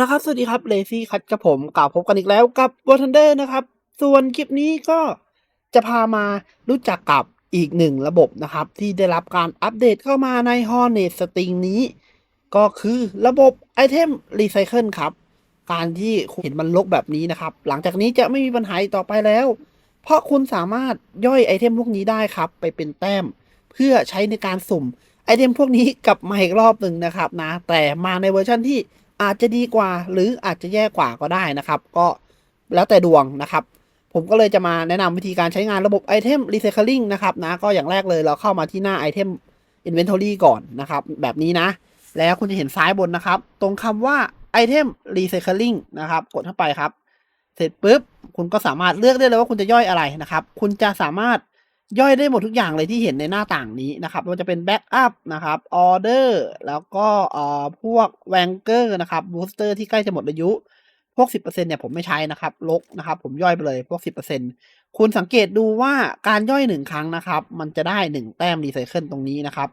ละครับ สวัสดีครับเลซี่คัดกับผมกลับพบกันอีกแล้วกับวอร์ทันเดอร์นะครับ ส่วนคลิปนี้ก็จะพามารู้จักกับอีกหนึ่งระบบนะครับ ที่ได้รับการอัปเดตเข้ามาใน Hornet String นี้ ก็คือระบบไอเทมรีไซเคิลครับ การที่คุณเห็นมันลกแบบนี้นะครับ หลังจากนี้จะไม่มีปัญหาต่อไปแล้ว เพราะคุณสามารถย่อยไอเทมพวกนี้ได้ครับ ไปเป็นแต้ม เพื่อใช้ในการสุ่มไอเทมพวกนี้กลับมาอีกรอบหนึ่งนะครับนะแต่มาในเวอร์ชันที่ อาจจะดีกว่าหรืออาจจะแย่กว่าก็ได้นะครับ ก็แล้วแต่ดวงนะครับ ผมก็เลยจะมาแนะนำวิธีการใช้งานระบบไอเทมรีไซเคิลลิงนะครับนะก็อย่างแรกเลยเราเข้ามาที่หน้าไอเทม Inventory ก่อนนะครับ แบบนี้นะ แล้วคุณจะเห็นซ้ายบนนะครับ ตรงคำว่าไอเทมรีไซเคิลลิงนะครับ กดเข้าไปครับ เสร็จปุ๊บ คุณก็สามารถเลือกได้เลยว่าคุณจะย่อยอะไรนะครับ คุณจะสามารถ ย่อยได้หมดทุกอย่างเลยที่เห็นในหน้าต่างนี้นะครับม่ว่าจะเป็นแบ็กอัพนะครับออเดอร์แล้วก็เอ่อพวกแวงเกอร์นะครับบูสเตอร์ที่ใกล้จะหมดอายุ พวก 10%เนี่ยผมไม่ใช้นะครับลกนะครับ ผมย่อยไปเลยพวก 10%คุณสังเกตดูว่าการย่อยหนึ่งครั้งนะครับ มันจะได้หนึ่งแต้มรีไซเคิลตรงนี้นะครับ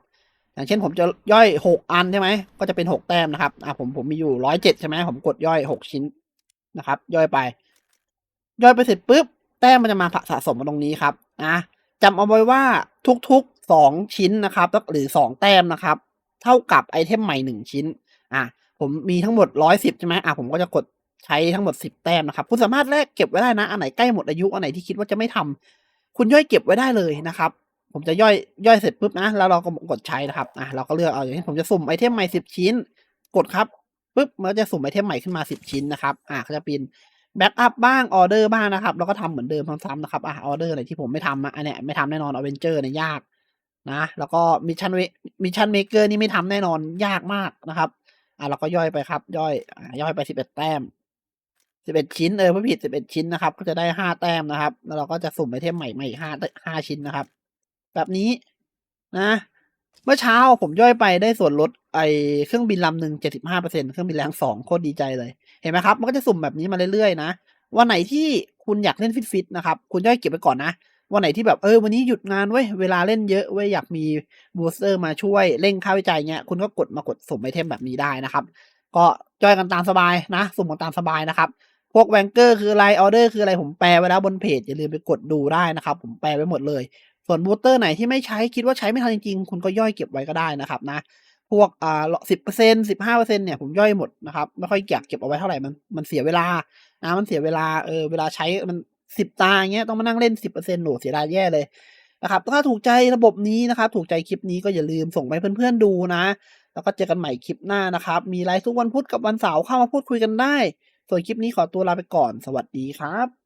อย่างเช่นผมจะย่อยหกอันใช่ไหมก็จะเป็นหกแต้มนะครับอะผมผมมีอยู่ร้อยเจ็ดใช่ไหมผมกดย่อยหกชิ้นนะครับ ย่อยไป ย่อยไปเสร็จปุ๊บแต้มมันจะมาสะสมมาตรงนี้ครับนะ จำเอาไว้ว่าทุกๆสองชิ้นนะครับหรือสองแต้มนะครับ เท่ากับไอเทมใหม่หนึ่งชิ้นอะผมมีทั้งหมดร้อยสิบใช่ไหมอะผมก็จะกดใช้ทั้งหมดสิบแต้มนะครับคุณสามารถแลกเก็บไว้ได้นะ อันไหนใกล้หมดอายุอันไหนที่คิดว่าจะไม่ทำคุณย่อยเก็บไว้ได้เลยนะครับ ผมจะย่อยย่อยเสร็จปุ๊บนะแล้วเราก็กดใช้นะครับอะเราก็เลือกเอาอย่างนี้ผมจะสุ่มไอเทมใหม่สิบชิ้น กดครับปุ๊บมันจะสุ่มไอเทมใหม่ขึ้นมาสิบชิ้นนะครับอะเขาจะเป็น แบ็กอัพบ้างออเดอร์บ้างนะครับ แล้วก็ทำเหมือนเดิมซ้ำๆนะครับอะออเดอร์อะไรที่ผมไม่ทำอะอันเนี้ยไม่ทำแน่นอนอเวนเจอร์เนี่ยยากนะแล้วก็มิชชั่นมิชชั่นเมเกอร์นี่ไม่ทำแน่นอนยากมากนะครับอะเราก็ย่อยไปครับ ย่อยย่อยไปสิบเอ็ดแต้มสิบเอ็ดชิ้นเออไม่ผิดสิบเอ็ดชิ้นนะครับ ก็จะได้ห้าแต้มนะครับ แล้วเราก็จะสุ่มไอเทมใหม่มาอีกห้าห้าชิ้นนะครับ แบบนี้นะ เมื่อเช้าผมย่อยไปได้ส่วนลดไอเครื่องบินลำหนึ่งเจ็ดสิบห้าเปอร์เซ็นเครื่องบินแรงสองโคตรดีใจเลย เห็นไหมครับ มันก็จะสุ่มแบบนี้มาเรื่อยๆนะ วันไหนที่คุณอยากเล่นฟิตๆนะครับ คุณย่อยเก็บไปก่อนนะ วันไหนที่แบบเออวันนี้หยุดงานเว้ย เวลาเล่นเยอะเว้ยอยากมีบูสเตอร์มาช่วยเร่งค่าวิจัยเงี้ย คุณก็กดมากดสุ่มไอเทมแบบนี้ได้นะครับ ก็ย่อยกันตามสบายนะ สุ่มกันตามสบายนะครับ พวกแวงเกอร์คืออะไรออเดอร์คืออะไรผมแปลไว้แล้วบนเพจอย่าลืมไปกดดูได้นะครับ ผมแปลไว้หมดเลย ส่วนบูสเตอร์ไหนที่ไม่ใช้คิดว่าใช้ไม่ทันจริงๆ คุณก็ย่อยเก็บไว้ก็ได้นะครับนะ พวกอ่าสิบเปอร์เซ็นสิบห้าเปอร์เซ็นเนี่ยผมย่อยหมดนะครับไม่ค่อยอยากเก็บเอาไว้เท่าไหร่มันมันเสียเวลานะมันเสียเวลาเออเวลาใช้มันสิบตาอย่างเงี้ยต้องมานั่งเล่นสิบเปอร์เซ็นต์หนูเสียดายแย่เลยนะครับถ้าถูกใจระบบนี้นะครับ ถูกใจคลิปนี้ก็อย่าลืมส่งไปเพื่อนๆดูนะ แล้วก็เจอกันใหม่คลิปหน้านะครับ มีไลฟ์ทุกวันพุธกับวันเสาร์เข้ามาพูดคุยกันได้ ส่วนคลิปนี้ขอตัวลาไปก่อน สวัสดีครับ